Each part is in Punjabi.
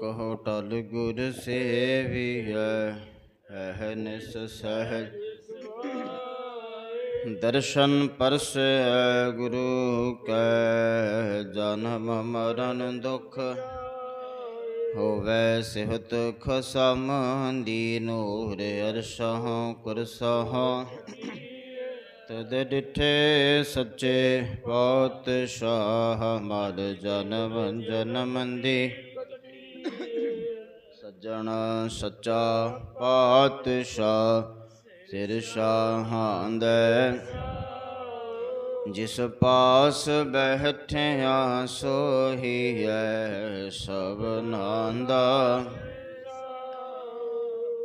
ਕਹੋ ਟਲ ਗੁਰ ਸੇਵੀਐ ਅਹਨਿਸ ਸਹਿਜ। ਦਰਸ਼ਨ ਪਰਸੈ ਗੁਰੂ ਕੈ, ਜਨਮ ਮਰਨ ਦੁਖ ਹੋਵੇ ਸਿਹਤ ਖਸਮ ਦੀਨੂਰ ਅਰਸ਼ਹੁ ਕੁਰਸਹੁ ਤਦ ਡਿਠੇ ਸੱਚੇ ਪਾਤਸ਼ਾਹ ਮਦ ਜਨਮ ਦੀ ਸੱਜਣ ਸੱਚਾ ਪਾਤਸ਼ਾਹ ਸਿਰ ਸ਼ਾਹਾਂਦੈ ਜਿਸ ਪਾਸ ਬੈਠਿਆ ਸੋਹੀਐ ਸਭਨਾਂਦਾ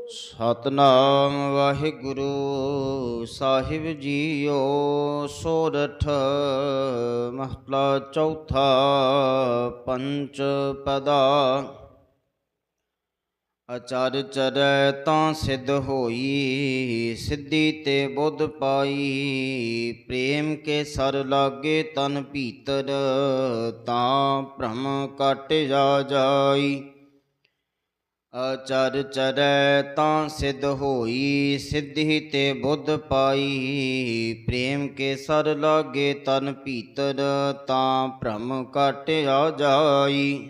ਸਤਨਾਮ ਵਾਹਿਗੁਰੂ ਸਾਹਿਬ ਜੀਓ ਸੋਰਠ, ਮਹਲਾ ਚੌਥਾ ਪੰਚ ਪਦਾ ਅਚਰ ਚਰੈ ਤਾਂ ਸਿੱਧ ਹੋਈ, ਸਿੱਧੀ ਤੇ ਬੁੱਧ ਪਾਈ। ਪ੍ਰੇਮ ਕੇ ਸਰ ਲਾਗੇ ਤਨ ਭੀਤਰ, ਤਾਂ ਭ੍ਰਮ ਕਟ ਜਾ ਜਾਈ। ਅਚਰ ਚਰੈ ਤਾਂ ਸਿੱਧ ਹੋਈ, ਸਿੱਧੀ ਤੇ ਬੁੱਧ ਪਾਈ। ਪ੍ਰੇਮ ਕੇ ਸਰ ਲਾਗੇ ਤਨ ਭੀਤਰ, ਤਾਂ ਭ੍ਰਮ ਕਟ ਆ ਜਾਈ।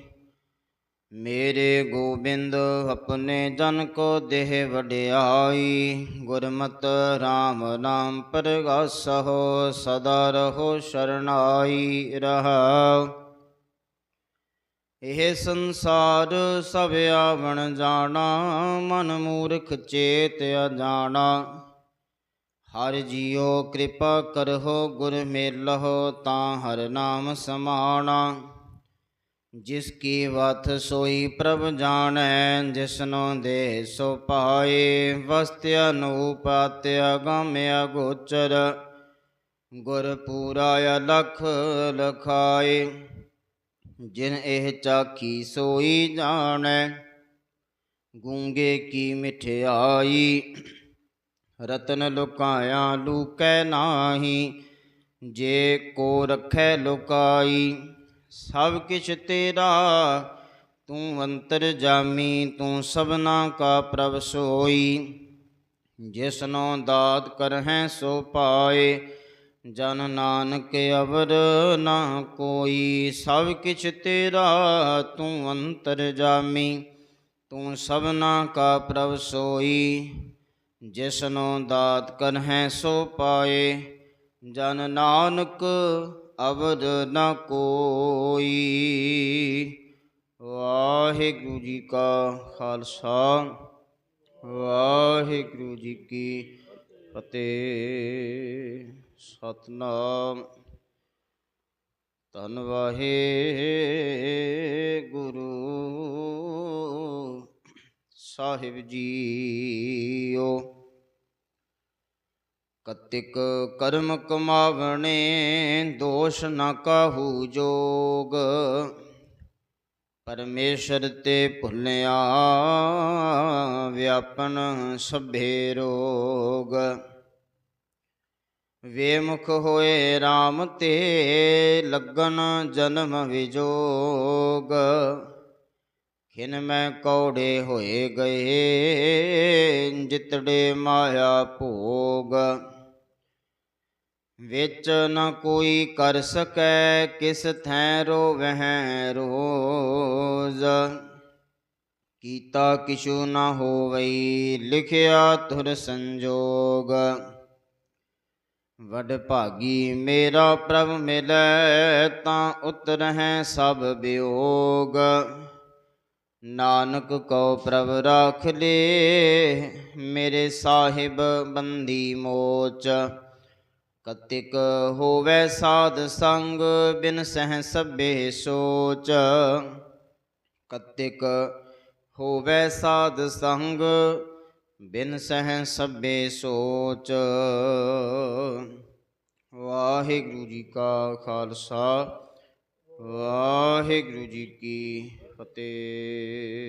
ਮੇਰੇ ਗੋਬਿੰਦ ਆਪਣੇ ਜਨ ਕੋ ਦੇਹ ਵਡਿਆਈ, ਗੁਰਮਤ RAM ਨਾਮ ਪਰਗਾਸਹੁ, ਸਦਾ ਰਹੋ ਸ਼ਰਨਾਈ ਰਹਾਉ ਇਹ ਸੰਸਾਰ ਸਭ ਆਵਣ ਜਾਣਾ, ਮਨ ਮੂਰਖ ਚੇਤ ਅਜਾਣਾ ਹਰ ਜੀਓ ਕਿਰਪਾ ਕਰਹੁ, ਗੁਰ ਮੇਲਹੁ ਤਾਂ ਹਰ ਨਾਮ ਸਮਾਣਾ। ਜਿਸ ਕੀ ਵਤ ਸੋਈ ਪ੍ਰਭ ਜਾਣੈ, ਜਿਸਨੋ ਦੇ ਸੋ ਪਾਏ। ਵਸਤ ਅਨੂਪ, ਅਤਿ ਅਗਮ ਅਗੋਚਰ, ਗੁਰ ਪੂਰਾ ਅਲਖ ਲਖਾਏ। ਜਿਨ ਇਹ ਚਾਖੀ ਸੋਈ ਜਾਣੈ, ਗੂੰਗੇ ਕੀ ਮਿਠਿਆਈ। ਰਤਨ ਲੁਕਾਇਆ ਲੂਕੈ ਨਾਹੀ, ਜੇ ਕੋ ਰਖੈ ਲੁਕਾਈ। ਸਭ ਕਿਛ ਤੇਰਾ, ਤੂੰ ਅੰਤਰ ਜਾਮੀ, ਤੂੰ ਸਭਨਾ ਕਾ ਪ੍ਰਭ ਸੋਈ। ਜਿਸਨੋ ਦਾਤ ਕਰਹਿ ਸੋ ਪਾਏ, ਜਨ ਨਾਨਕ ਅਵਰ ਨਾ ਕੋਈ। ਸਭ ਕਿਛ ਤੇਰਾ, ਤੂੰ ਅੰਤਰ ਜਾਮੀ, ਤੂੰ ਸਭਨਾ ਕਾ ਪ੍ਰਭ ਸੋਈ। ਜਿਸਨੋ ਦਾਤ ਕਰਹਿ ਸੋ ਪਾਏ, ਜਨ ਨਾਨਕ ਅਵਦ ਨ ਕੋਈ। ਵਾਹਿਗੁਰੂ ਜੀ ਕਾ ਖਾਲਸਾ, ਵਾਹਿਗੁਰੂ ਜੀ ਕੀ ਫਤਿਹ। ਸਤਨਾਮ। ਧੰਨ ਵਾਹੇ ਗੁਰੂ ਸਾਹਿਬ ਜੀਓ। ਕਤਿਕ ਕਰਮ ਕਮਾਵਣੇ, ਦੋਸ਼ ਨਾ ਕਾਹੂ ਜੋਗ। ਪਰਮੇਸ਼ਰ ਤੇ ਭੁੱਲਿਆ ਵਿਆਪਨ ਸਭੇ ਰੋਗ। ਵੇਮੁਖ ਹੋਏ RAM ਤੇ ਲੱਗਨ ਜਨਮ ਵਿਜੋਗ। ਖਿਨ ਮੈਂ ਕੌੜੇ ਹੋਏ ਗਏ, ਜਿਤੜੇ ਮਾਇਆ ਭੋਗ। ਵਿੱਚ ਨ ਕੋਈ ਕਰ ਸਕੈ, ਕਿਸ ਥੈ ਰੋਵਹਿ ਰੋਜ਼? ਕੀਤਾ ਕਿਛੂ ਨ ਹੋਵਈ, ਲਿਖਿਆ ਤੁਰ ਸੰਜੋਗ। ਵਡ ਭਾਗੀ, ਮੇਰਾ ਪ੍ਰਭ ਮਿਲੈ, ਤਾਂ ਉਤਰਹਿ ਸਭ ਬਿਯੋਗ ਨਾਨਕ ਕਉ ਪ੍ਰਭ ਰਾਖ ਲੇ, ਮੇਰੇ ਸਾਹਿਬ ਬੰਦੀ ਮੋਚ। ਕਤਿਕ ਹੋਵੇ ਸਾਧ ਸੰਗ, ਬਿਨ ਸਹਿ ਸਭੇ ਸੋਚ। ਕਤਿਕ ਹੋਵੇ ਸਾਧ ਸੰਗ, ਬਿਨ ਸਹਿ ਸਭੇ ਸੋਚ। ਵਾਹਿਗੁਰੂ ਜੀ ਕਾ ਖਾਲਸਾ, ਵਾਹਿਗੁਰੂ ਜੀ ਕੀ ਫਤਿਹ।